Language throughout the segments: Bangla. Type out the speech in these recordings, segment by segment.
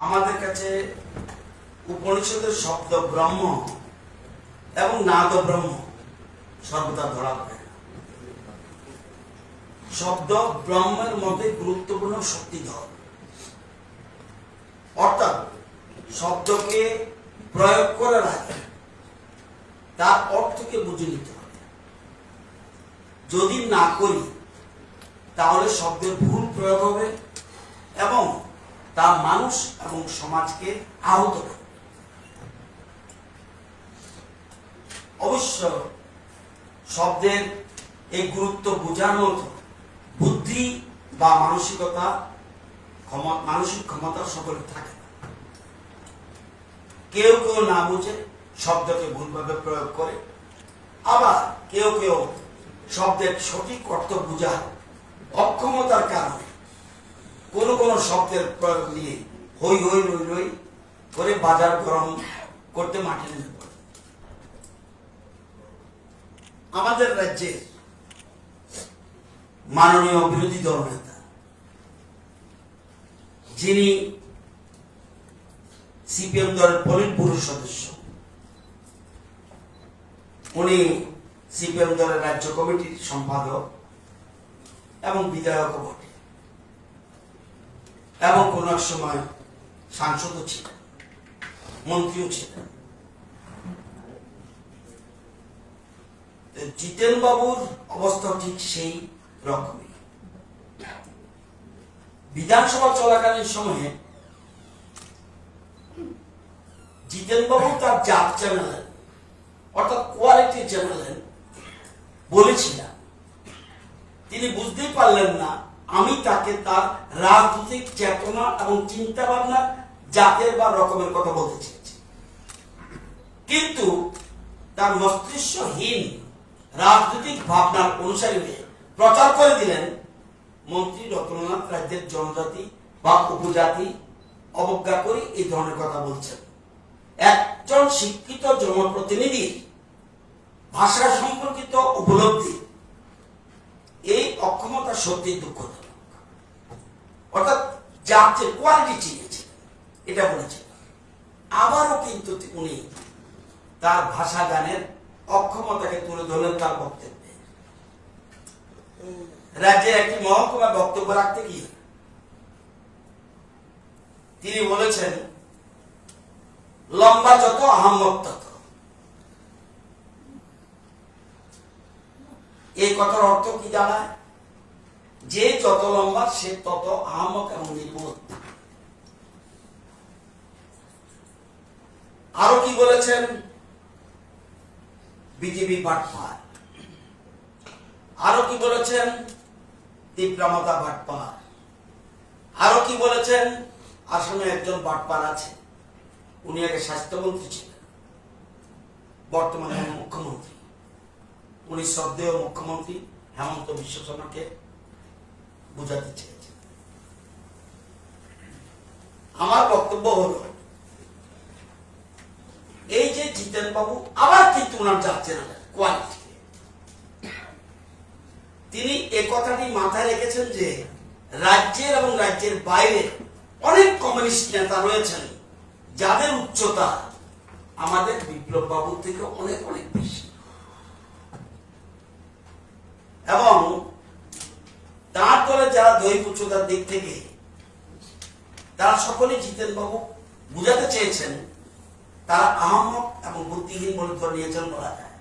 আমাদের কাছে উপনিষদের শব্দ ব্রহ্ম এবং নাদ ব্রহ্ম সর্বদা ধরা পড়ে শব্দ ব্রহ্মের মধ্যে গুরুত্বপূর্ণ শক্তি শক্তিধর অর্থাৎ শব্দকে প্রয়োগ করার আগে তার অর্থকে বুঝে নিতে হবে। যদি না করি, তাহলে শব্দের ভুল প্রয়োগ হবে তা মানুষ এবং সমাজকে আহত করে। অবশ্য শব্দের এই গুরুত্ব বোঝার বুদ্ধি বা মানসিকতা মানসিক ক্ষমতা সকলে থাকে। কেউ কেউ না বুঝে শব্দকে ভুলভাবে প্রয়োগ করে। আবার কেউ কেউ শব্দের সঠিক অর্থ বোঝার অক্ষমতার কারণে কোন শব্দের প্রয়োগ নিয়ে হই হই রই রই করে বাজার গরম করতে মাঠে নেমে পড়ে। আমাদের রাজ্যের মাননীয় বিরোধী দল নেতা, যিনি সিপিএম দলের পলিট ব্যুরো সদস্য, উনি সিপিএম দলের রাজ্য কমিটির সম্পাদক এবং বিধায়ক বটে। এবং কোন এক সময় সাংসদও ছিলেন মন্ত্রীও ছিলেন তো জিতেন বাবুর অবস্থা ঠিক সেই রকমই। বিধানসভা চলাকালীন সময়ে জিতেন বাবু তার জাত চ্যানেলেন অর্থাৎ কোয়ালিটি চ্যানেলেন বলেছিলেন। তিনি বুঝতেই পারলেন না আমি তাকে তার রাজনৈতিক চেতনা এবং চিন্তা ভাবনা জাতের বা রকমের কথা বলতে চেয়েছি। কিন্তু তার মস্তিষ্কহীন রাজনৈতিক ভাবনার অনুসারী হয়ে প্রচার করে দিলেন মন্ত্রী রতননাথ রাজ্যের জনজাতি বা উপজাতি অবজ্ঞা করে এই ধরনের কথা বলছেন। একজন শিক্ষিত জনপ্রতিনিধির ভাষা সম্পর্কিত উপলব্ধি সত্যি দুঃখজনক অর্থাৎ যে কোয়ালিটি চিনেছে এটা বলেছে আবারও কিন্তু উনি তার ভাষা গানের অক্ষমতাকে তুলে ধরলেন তার বক্তব্যে। রাজ্যের একটি মহকুমা বক্তব্য রাখতে গিয়ে তিনি বলেছেন, লম্বা যত, আহম্মক তত। এই কথার অর্থ কি জানায়? যে যত লম্বা, সে তত আহমক এবং নির্বোধ আরও কি বলেছেন? বিজেপি বাটপার। আরও কি বলেছেন? তীব্রামতা বাটপার। আরও কি বলেছেন? আসামে একজন বাটপার আছে। উনি আগে স্বাস্থ্যমন্ত্রী ছিলেন। বর্তমানে মুখ্যমন্ত্রী। উনি শ্রদ্ধেয় মুখ্যমন্ত্রী। হেমন্ত বিশ্ব শর্মাকে বোঝাতে চেয়েছেন আমার বক্তব্য হল, এই যে জিতেন বাবু আবার কিন্তু ওনার যাচ্ছেন কোয়ালিটি তিনি এ কথাটি মাথায় রেখেছেন যে, রাজ্যের এবং রাজ্যের বাইরে অনেক কমিউনিস্ট নেতা রয়েছেন, যাদের উচ্চতা আমাদের বিপ্লব বাবুর থেকে অনেক অনেক বেশি। এবং উচ্চতার দিক থেকে তারা সকলেই জিতেন বাবু বুঝাতে চেয়েছেন, তারা আহমক এবং বুদ্ধিহীন বলে ধরে নিয়েছেন বলা যায়।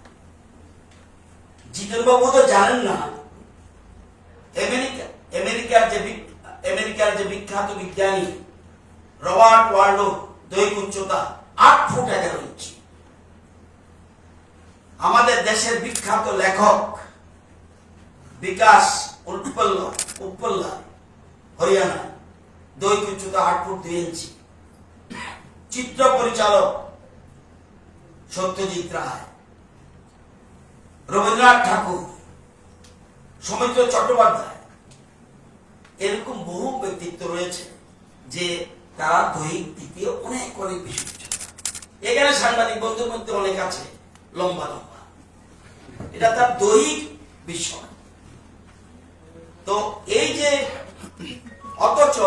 জিতেন বাবু তো জানেন না, আমেরিকা আমেরিকার যে আমেরিকার যে বিখ্যাত বিজ্ঞানী রবার্ট ওয়ার্ল্ডো দৈহিক উচ্চতা আট ফুট এগারো ইঞ্চি। আমাদের দেশের বিখ্যাত লেখক বিকাশ উৎপল্লা উৎপল্লা হরিয়ানা। দৈহিক উচ্চতা আট ফুট দুই ইঞ্চি। চিত্র পরিচালক সত্যজিৎ রায়। রবীন্দ্রনাথ ঠাকুর, সৌমিত্র চট্টোপাধ্যায়। এরকম বহু ব্যক্তিত্ব রয়েছে যে তারা দৈহিক দিক দিয়ে অনেক অনেক বেশি এখানে সাংবাদিক বন্ধুর মধ্যে অনেক আছে, লম্বা লম্বা। এটা তার দৈহিক বিষয়। তো এই যে অথচ